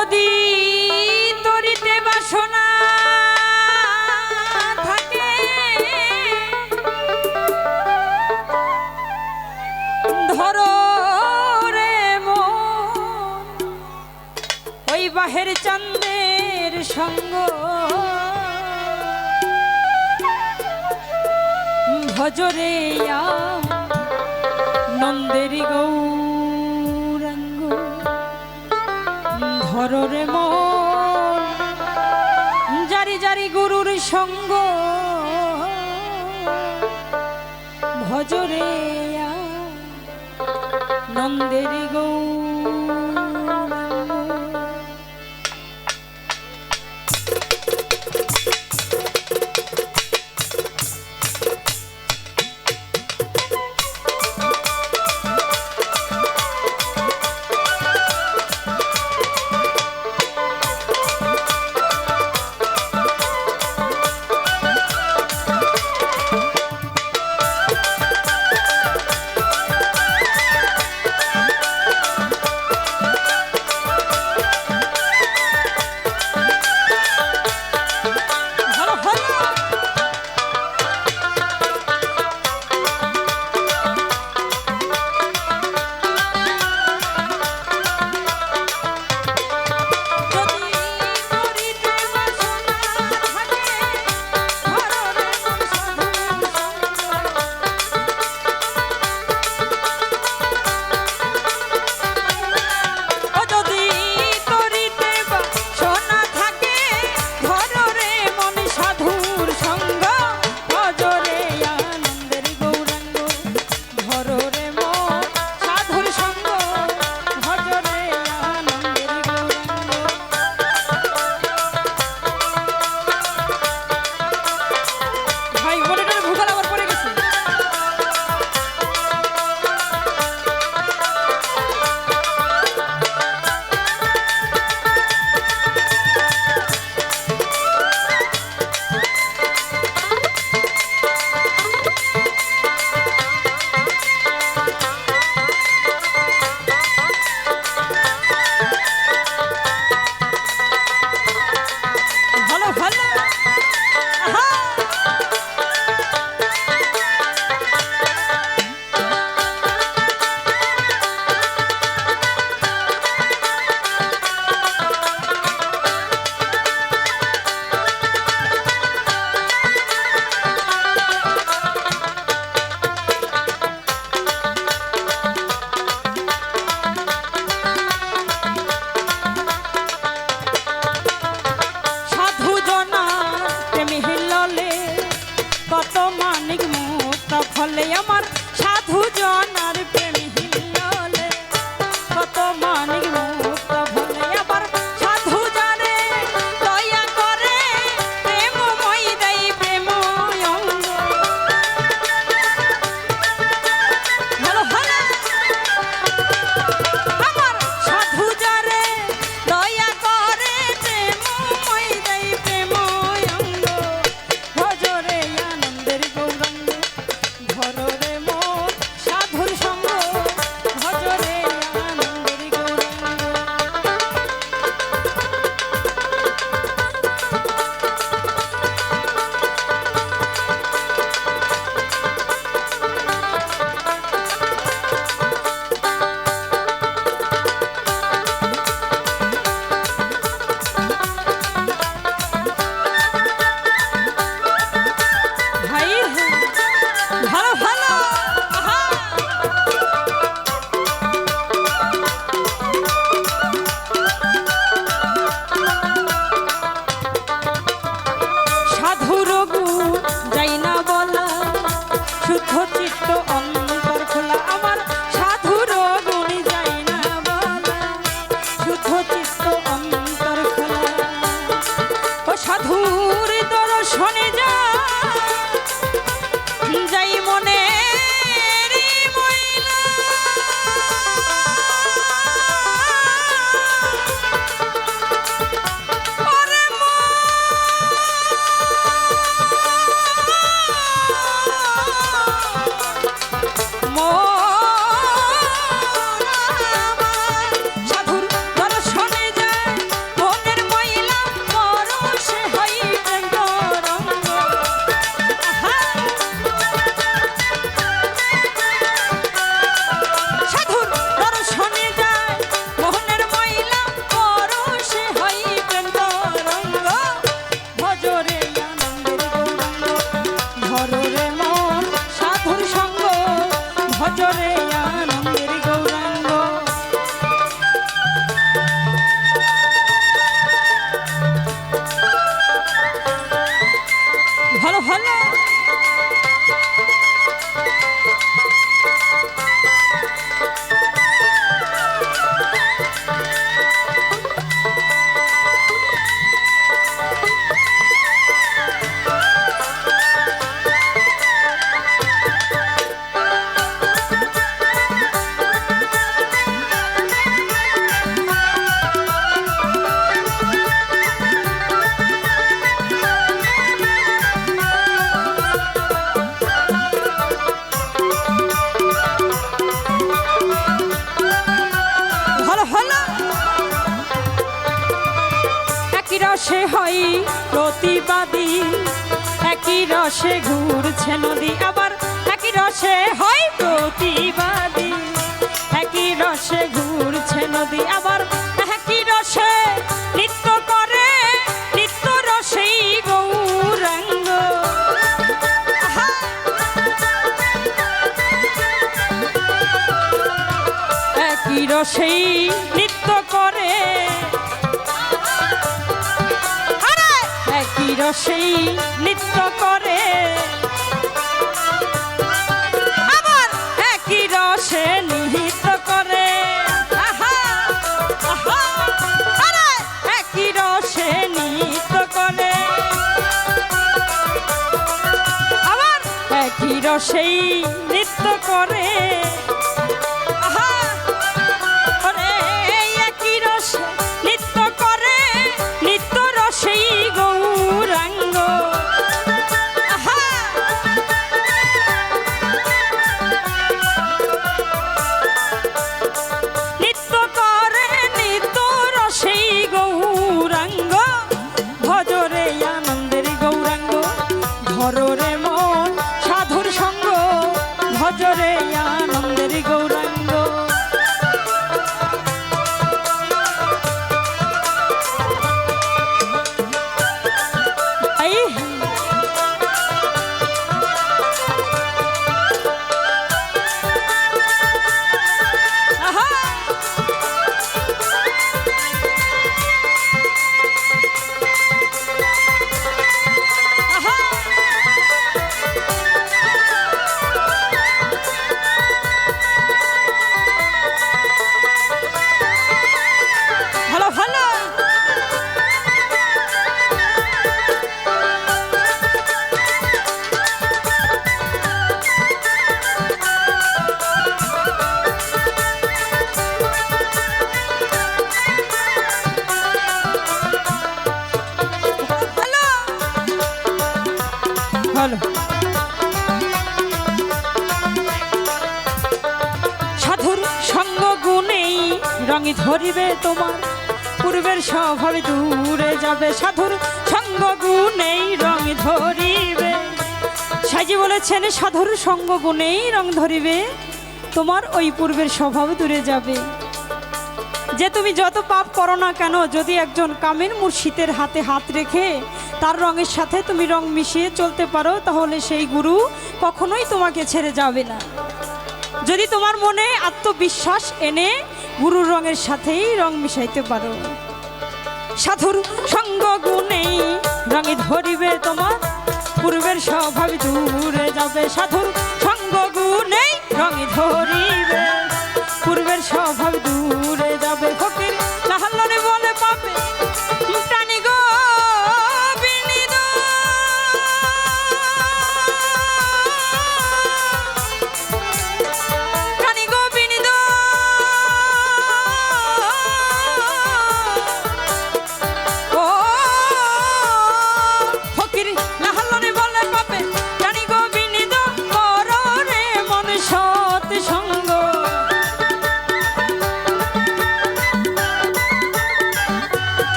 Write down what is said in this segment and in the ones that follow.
যদি তরিতে বাসনা থাকে ধরো রে ওই বাহের চন্দ্রের সঙ্গ। ভজরে নন্দেরি গৌ ধররে মন জারি জারি গুরুর সঙ্গ ভজরে নন্দের গৌরাঙ্গ রসে ঘুরছে নদী, আবার একই রসে হয় প্রতিবাদী একই রসে ঘুরছে নদী, আবার একই রসে নৃত্য করে, নৃত্য রসেই গৌরাঙ্গ! একই রসেই রসেই নৃত্য করে। আবার একই রসে নিহিত করে! একই রসে নিহিত করে। আবার একই রসেই নৃত্য করে। রঙে ধরিবে তোমার। পূর্বের স্বভাবে দূরে যাবে সাধুর সঙ্গ গুণেই রং ধরিবে। সাজি বলেছেন, সাধুর সঙ্গ গুণেই রং ধরিবে, তোমার ওই পূর্বের স্বভাব দূরে যাবে। যে তুমি যত পাপ করো না কেন, যদি একজন কামের মুর্শিদের হাতে হাত রেখে তার রঙের সাথে তুমি রং মিশিয়ে চলতে পারো, তাহলে সেই গুরু কখনোই তোমাকে ছেড়ে যাবে না। যদি তোমার মনে আত্মবিশ্বাস এনে গুরুর রঙের সাথেই রং মিশাইতে পারো। সাধুর সঙ্গ গুণেই রঙে ধরিবে তোমার। পূর্বের স্বভাব দূরে যাবে সাধুর সঙ্গ গুণেই রঙে ধরিবে। পূর্বের স্বভাব দূরে যাবে ফকির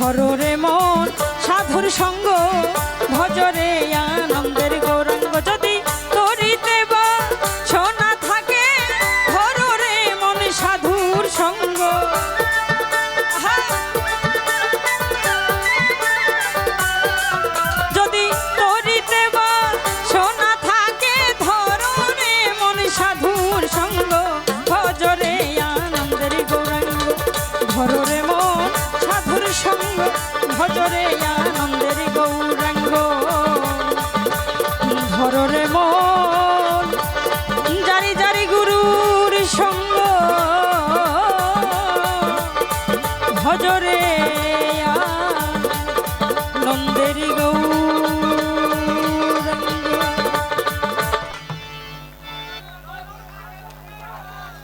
ধরো রে মন সাধুর সঙ্গ ভজরে ভজরে আনন্দের গৌরাঙ্গ। ধররে মন জারি জারি গুরুর সঙ্গ। ভজরে